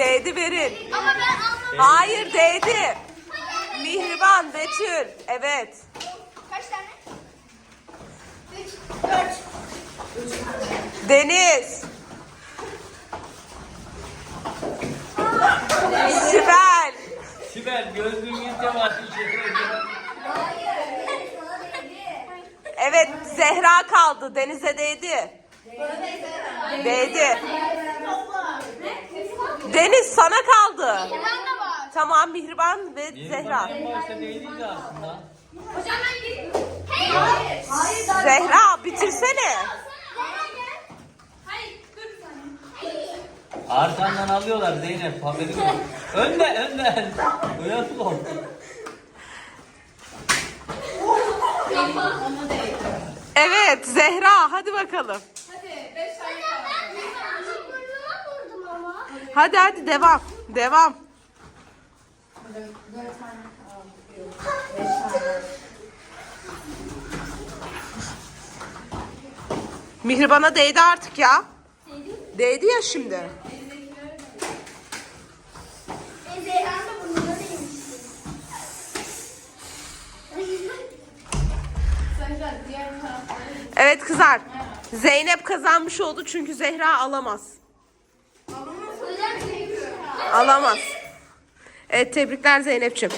Aferin. Ama ben almadım. Hayır değdi. Mihriban, Betül. Evet. Kaç tane? Üç, dört. Deniz. Sibel. Sibel gözlüğün iyice var. Hayır. Sana değdi. Evet Zehra kaldı. Deniz'e değdi. Değdi. Deniz sana kaldı. Ben de var. Tamam Mihriban ve Zehra. Başta değildi aslında. Hocam ben gideyim. Hayır. Hayır. Zehra bitirsene. Hayır. Dur bir saniye. Arkandan alıyorlar Zeynep haberin yok. Önden önden. Uyan ol. Evet Zehra hadi bakalım. Hadi. Beş tane kaldı. Ben burnuma vurdum ama. Hadi hadi devam. Devam. Mihriban'a değdi artık ya. Değdi ya şimdi. Evet kızlar. Zeynep kazanmış oldu çünkü Zehra alamaz. Alamaz. Evet tebrikler Zeynep'ciğim.